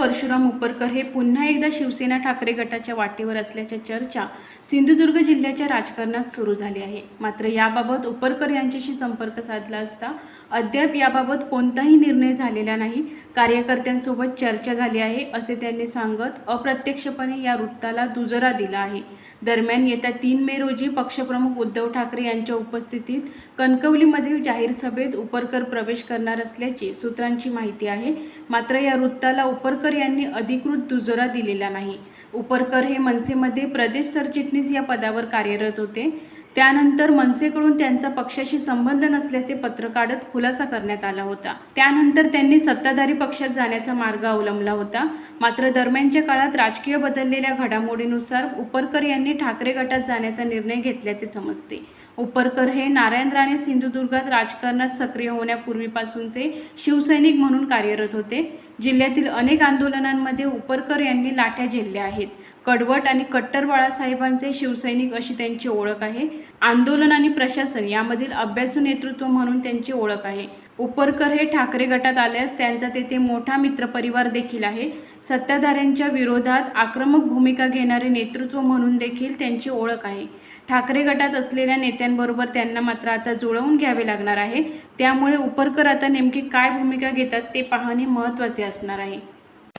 परशुराम उपरकर हे पुन्हा एकदा शिवसेना ठाकरे गटाच्या वाटेवर असल्याच्या चर्चा सिंधुदुर्ग जिल्ह्याच्या राजकारणात सुरू झाली आहे. मात्र याबाबत उपरकर यांच्याशी संपर्क साधला असता अद्याप याबाबत कोणताही निर्णय झालेला नाही. कार्यकर्त्यांसोबत चर्चा झाली आहे असे त्यांनी सांगत अप्रत्यक्षपणे या वृत्ताला दुजरा दिला आहे. दरम्यान येत्या तीन मे रोजी पक्षप्रमुख उद्धव ठाकरे यांच्या उपस्थितीत कणकवलीमधील जाहीर सभेत उपरकर प्रवेश करणार असल्याची सूत्रांची माहिती आहे. मात्र या वृत्ताला उपरकर यांनी अधिकृत दुजोरा दिलेला नाही. उपरकर हे मनसेमध्ये प्रदेश सरचिटणीस या पदावर कार्यरत होते. त्यानंतर मनसेकडून त्यांचा पक्षाशी संबंध नसल्याचे पत्र काढत खुलासा करण्यात आला होता. त्यानंतर त्यांनी सत्ताधारी पक्षात जाण्याचा मार्ग अवलंबला होता. मात्र दरम्यानच्या काळात राजकीय बदललेल्या घडामोडीनुसार उपरकर यांनी ठाकरे गटात जाण्याचा निर्णय घेतल्याचे समजते. उपरकर हे नारायण राणे सिंधुदुर्गात राजकारणात सक्रिय होण्यापूर्वीपासूनचे शिवसैनिक म्हणून कार्यरत होते. जिल्ह्यातील अनेक आंदोलनांमध्ये उपरकर यांनी लाठ्या झेलल्या आहेत. कडवट आणि कट्टर बाळासाहेबांचे शिवसैनिक अशी त्यांची ओळख आहे. आंदोलन आणि प्रशासन यामधील अभ्यासू नेतृत्व म्हणून त्यांची ओळख आहे. उपरकर हे ठाकरे गटात आल्यास त्यांचा तेथे मोठा मित्रपरिवार देखील आहे. सत्ताधाऱ्यांच्या विरोधात आक्रमक भूमिका घेणारे नेतृत्व म्हणून देखील त्यांची ओळख आहे. ठाकरे गटात असलेल्या नेत्यांबरोबर त्यांना मात्र आता जुळवून घ्यावे लागणार आहे. त्यामुळे उपरकर आता नेमकी काय भूमिका घेतात ते पाहणे महत्त्वाचे असणार आहे.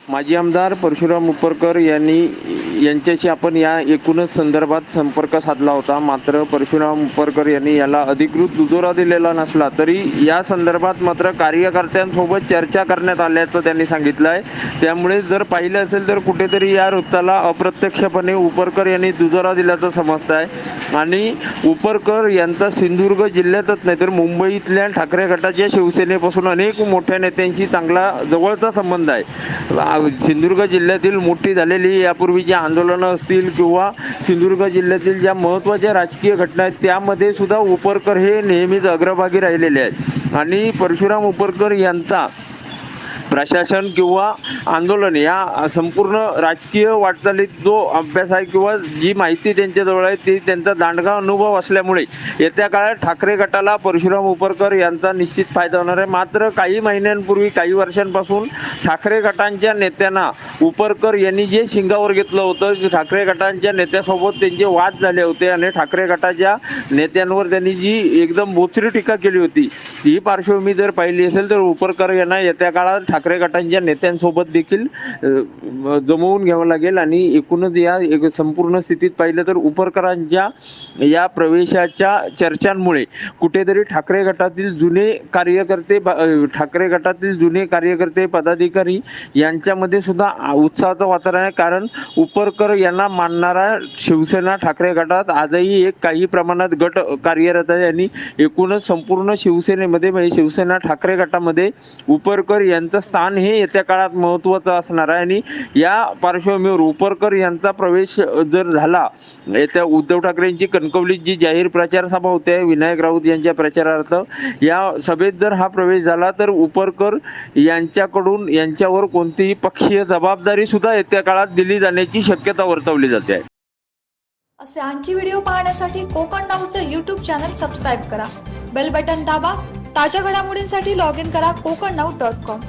माजी आमदार परशुराम उपरकर यांनी यांच्याशी आपण या एकूणच संदर्भात संपर्क साधला होता. मात्र परशुराम उपरकर यांनी याला अधिकृत दुजोरा दिलेला नसला तरी या संदर्भात मात्र कार्यकर्त्यांसोबत चर्चा करण्यात आल्याचं त्यांनी सांगितलं आहे त्यामुळे जर पाहिलं असेल तर कुठेतरी या वृत्ताला अप्रत्यक्षपणे उपरकर यांनी दुजोरा दिल्याचं समजतं आहे आणि उपरकर यांचा सिंधुदुर्ग जिल्ह्यातच नाही तर मुंबईतल्या ठाकरे गटाच्या शिवसेनेपासून अनेक मोठ्या नेत्यांशी चांगला जवळचा संबंध आहे. सिंधुदुर्ग जिल्ह्यातील मोठी झालेली यापूर्वीची आंदोलनं असतील किंवा सिंधुदुर्ग जिल्ह्यातील ज्या महत्त्वाच्या राजकीय घटना आहेत त्यामध्ये सुद्धा उपरकर हे नेहमीच अग्रभागी राहिलेले आहेत. आणि परशुराम उपरकर यांचा प्रशासन किंवा आंदोलन या संपूर्ण राजकीय वाटचालीत जो अभ्यास आहे किंवा जी माहिती त्यांच्याजवळ आहे ती त्यांचा दांडगा अनुभव असल्यामुळे येत्या काळात ठाकरे गटाला परशुराम उपरकर यांचा निश्चित फायदा होणार आहे. मात्र काही महिन्यांपूर्वी काही वर्षांपासून ठाकरे गटांच्या नेत्यांना उपरकर यांनी जे शिंगावर घेतलं होतं ठाकरे गटांच्या नेत्यासोबत त्यांचे वाद झाले होते आणि ठाकरे गटाच्या नेत्यांवर त्यांनी जी एकदम बोचरी टीका केली होती ही पार्श्वभूमी जर पाहिली असेल तर उपरकर यांना येत्या काळात ठाकरे गटांच्या नेत्यांसोबत देखील जमवून घ्यावं लागेल आणि एकूणच या एक संपूर्ण स्थितीत पाहिलं तर उपरकरांच्या या प्रवेशाच्या चर्चांमुळे कुठेतरी ठाकरे गटातील जुने कार्यकर्ते ब- ठाकरे गटातील जुने कार्यकर्ते पदाधिकारी यांच्यामध्ये सुद्धा उत्साहाचं वातावरण आहे. कारण उपरकर यांना मानणारा शिवसेना ठाकरे गटात आजही एक काही प्रमाणात गट कार्यरत आहे आणि एकूणच संपूर्ण शिवसेनेमध्ये म्हणजे शिवसेना ठाकरे गटामध्ये उपरकर यांचा स्थान हे येत्या काळात महत्त्वाचं असणार आहे. आणि या पार्श्वभूमीवर उपरकर यांचा प्रवेश जर झाला येत्या उद्धव ठाकरेंची कणकवलीत जी जाहीर प्रचार सभा होते विनायक राऊत यांच्या प्रचारार्थ या सभेत जर हा प्रवेश झाला तर उपरकर यांच्याकडून यांच्यावर कोणतीही पक्षीय जबाबदारी सुद्धा येत्या काळात दिली जाण्याची शक्यता वर्तवली जाते. आहे असे आणखी व्हिडिओ पाहण्यासाठी कोकण नाऊचं यूट्यूब चॅनल सबस्क्राईब करा. बेल बटन दाबा ताज्या घडामोडींसाठी लॉग इन करा कोकण नाऊ डॉट कॉम